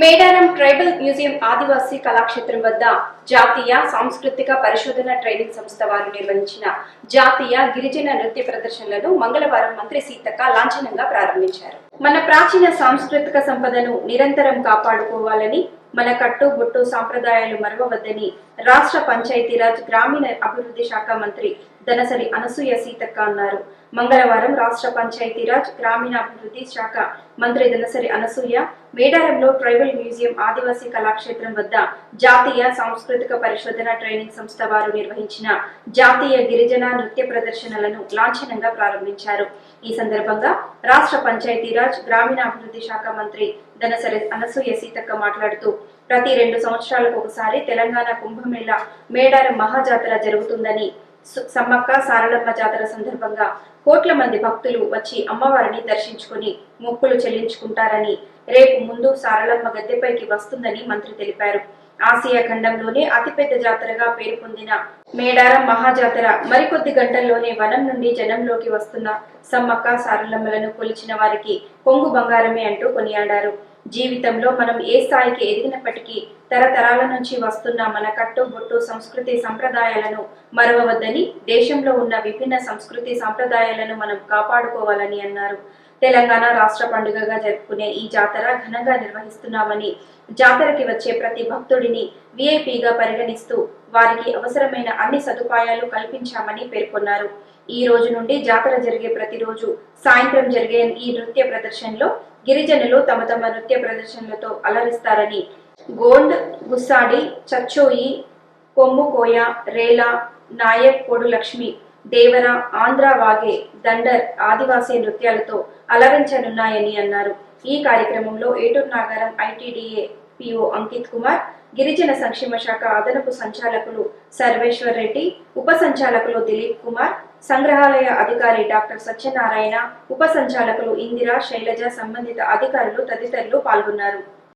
Medaram tribal museum ఆదివాసీ కళాక్షేత్రం వద్ద జాతీయ సాంస్కృతిక పరిశోధన ట్రైనింగ్ సంస్థ వారు నిర్వహించిన జాతీయ గిరిజన నృత్య ప్రదర్శనలను మంగళవారం మంత్రి సీతక్క లాంఛనంగా ప్రారంభించారు. మన ప్రాచీన సాంస్కృతిక సంపదను నిరంతరం కాపాడుకోవాలని మన కట్టుబొట్టు సాంప్రదాయాలు మరవవద్దని రాష్ట్ర పంచాయతీరాజ్ గ్రామీణ అభివృద్ధి శాఖ మంత్రి దనసరి అనసూయ సీతక్క అన్నారు. మంగళవారం రాష్ట్ర పంచాయతీరాజ్ గ్రామీణాభివృద్ధి శాఖ మంత్రి దనసరి అనసూయ మేడారంలో ట్రైబల్ మ్యూజియం ఆదివాసీ కళాక్షేత్రం వద్ద జాతీయ సాంస్కృతిక పరిశోధన ట్రైనింగ్ సంస్థ వారు నిర్వహించిన జాతీయ గిరిజన నృత్య ప్రదర్శనలను లాంఛనంగా ప్రారంభించారు. ఈ సందర్భంగా రాష్ట్ర పంచాయతీరాజ్ గ్రామీణాభివృద్ధి శాఖ మంత్రి దనసరి అనసూయ సీతక్క మాట్లాడుతూ ప్రతి రెండు సంవత్సరాలకు ఒకసారి తెలంగాణ కుంభమేళ మేడారం మహాజాతర జరుగుతుందని సమ్మక్క సారలమ్మ జాతర సందర్భంగా కోట్ల మంది భక్తులు వచ్చి అమ్మవారిని దర్శించుకుని మొక్కులు చెల్లించుకుంటారని రేపు ముందు సారలమ్మ గద్దెపైకి వస్తుందని మంత్రి తెలిపారు. ఆసియా ఖండంలోనే అతిపెద్ద జాతరగా పేరు పొందిన మేడారం మహాజాతర మరికొద్ది గంటల్లోనే వనం నుండి జనంలోకి వస్తున్న సమ్మక్క సారలమ్మలను కొలిచిన వారికి కొంగు బంగారమే అంటూ కొనియాడారు. జీవితంలో మనం ఏ స్థాయికి ఎదిగినప్పటికీ తరతరాల నుంచి వస్తున్న మన కట్టు బొట్టు సంస్కృతి సంప్రదాయాలను మరవవద్దని దేశంలో ఉన్న విభిన్న సంస్కృతి సంప్రదాయాలను మనం కాపాడుకోవాలని అన్నారు. తెలంగాణ రాష్ట్ర పండుగగా జరుపుకునే ఈ జాతర ఘనంగా నిర్వహిస్తున్నామని జాతరకి వచ్చే ప్రతి భక్తుడిని విఐపిగా పరిగణిస్తూ వారికి అవసరమైన అన్ని సదుపాయాలు కల్పించామని పేర్కొన్నారు. ఈ రోజు నుండి జాతర జరిగే ప్రతిరోజు సాయంత్రం జరిగే ఈ నృత్య ప్రదర్శనలో గిరిజనులు తమ తమ నృత్య ప్రదర్శనలతో అలరిస్తారని. గోండ్ గుస్సాడి చచ్చోయి కొమ్ముకోయ రేల నాయక్ పొడు లక్ష్మి దేవర ఆంధ్ర వాగే దండర్ ఆదివాసీ నృత్యాలతో అలరించనున్నాయని అన్నారు. ఈ కార్యక్రమంలో ఏటూరు నాగారం ఐటీడీఏ పిఓ అంకిత్ కుమార్ గిరిజన సంక్షేమ శాఖ అదనపు సంచాలకులు సర్వేశ్వర్ రెడ్డి ఉప సంచాలకులు దిలీప్ కుమార్ సంగ్రహాలయ అధికారి డాక్టర్ సత్యనారాయణ ఉప సంచాలకులు ఇందిరా శైలజ సంబంధిత అధికారులు తదితరులు పాల్గొన్నారు.